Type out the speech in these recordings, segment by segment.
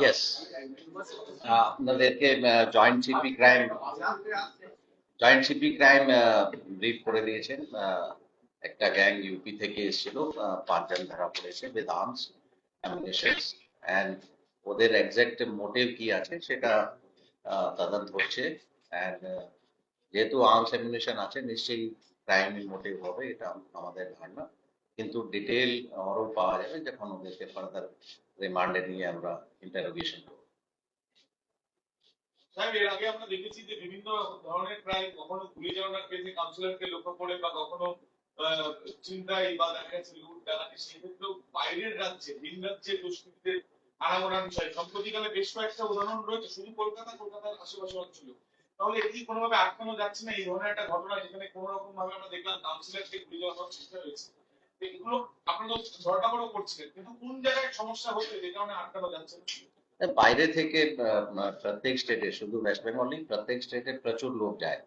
Yes আপনাদেরকে joint CP crime joint CP crime brief করে দিয়েছেন। একটা গ্যাং ইউপি থেকে এসেছিল আহ, পাঁচজন ধরা পড়েছে উইথ আর্মস অ্যামিনেশনস অ্যান্ড ওদের এক্সাক্ট মোটিভ কি আছে সেটা তদন্ত হচ্ছে। অ্যান্ড যেহেতু আর্মস অ্যামিনেশন আছে, নিশ্চয়ই ক্রাইম মোটিভ হবে, এটা আমাদের ধারণা। কিন্তু ডিটেল আরও পাওয়া যাবে যখন ওদেরকে ফার্দার রিমান্ডে নিয়ে আমরা ইন্টারোগেশন করব। লক্ষ্য করে বা কখনো বা দেখা বাইরের রাজ্যে, ভিন রাজ্যে বেশ কয়েকটা উদাহরণ রয়েছে, শুধু কলকাতা, কলকাতার আশেপাশে অঞ্চলে তাহলে এটি আটকানো যাচ্ছে না। এই ধরনের একটা ঘটনা যেখানে কোনো রকম ভাবে আমরা দেখলাম কাউন্সিলরকে গুলি চালানোর চেষ্টা হয়েছে তো এগুলো আপনারা ধরটা করছিলেন। কিন্তু কোন জায়গায় সমস্যা হচ্ছে যে কারণে আটকানো যাচ্ছে বাইরে থেকে প্রত্যেক স্টেটে শুধু ওয়েস্ট বেঙ্গল প্রত্যেক স্টেটে প্রচুর লোক যায়।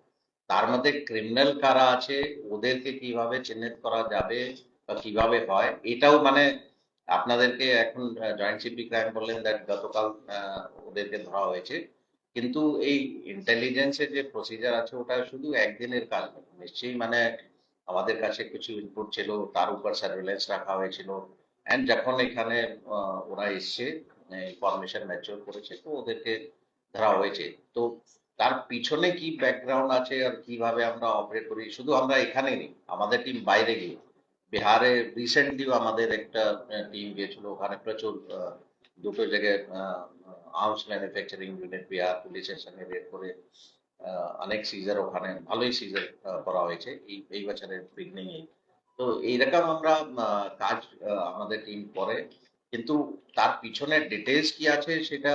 তার মধ্যে ক্রিমিনাল কারা আছে, ওদেরকে কীভাবে চিহ্নিত করা যাবে বা কীভাবে হয়, এটাও মানে আপনাদেরকে এখন জয়েন্ট সিপি ক্রাইম বললেন দ্যাট গতকাল ওদেরকে ধরা হয়েছে। কিন্তু এই ইন্টেলিজেন্সের যে প্রসিজার আছে, ওটা শুধু একদিনের কাজ। নিশ্চয়ই মানে আমাদের কাছে কিছু ইনপুট ছিল, তার উপর সার্ভেলেন্স রাখা হয়েছিল। অ্যান্ড যখন এখানে ওরা এসছে ইনফরমেশন ম্যাচিওর করেছে, তো ওদেরকে ধরা হয়েছে। তো তার পিছনে কি ব্যাকগ্রাউন্ড আছে আর কীভাবে আমরা অপারেট করি, শুধু আমরা এখানে নেই, আমাদের টিম বাইরে গিয়ে। বিহারে রিসেন্টলিও আমাদের একটা টিম গিয়েছিল, ওখানে প্রচুর দুটো জায়গায় আর্মস ম্যানুফ্যাকচারিং ইউনিট বিহার পুলিশের সঙ্গে রেড করে অনেক সিজার ওখানে, ভালোই সিজার করা হয়েছে এই এই বছরের বিগনিং তো এইরকম আমরা কাজ আমাদের টিম করে, কিন্তু তার পিছনে ডিটেলস কি আছে সেটা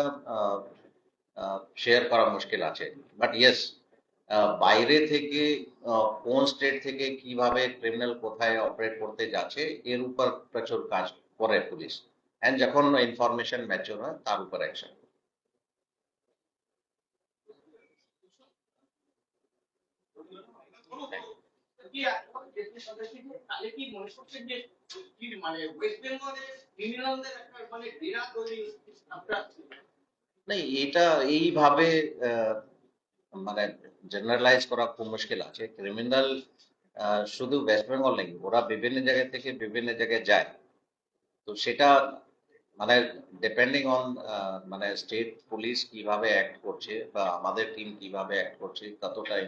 শেয়ার করা মুশকিল আছে। বাট ইয়েস বাইরে থেকে কোন স্টেট থেকে কীভাবে ক্রিমিনাল কোথায় অপারেট করতে যাচ্ছে, এর উপর প্রচুর কাজ করে পুলিশ। এন্ড যখন ইনফরমেশন ম্যাচিওর হয় তার উপর অ্যাকশন এটা এইভাবে মানে জেনারেলাইজ করা খুব মুশকিল আছে। ক্রিমিনাল শুধু ওয়েস্ট বেঙ্গল নেই ওরা বিভিন্ন জায়গা থেকে বিভিন্ন জায়গায় যায়। তো সেটা মানে ডিপেন্ডিং অন মানে স্টেট পুলিশ কীভাবে অ্যাক্ট করছে বা আমাদের টিম কীভাবে অ্যাক্ট করছে ততটাই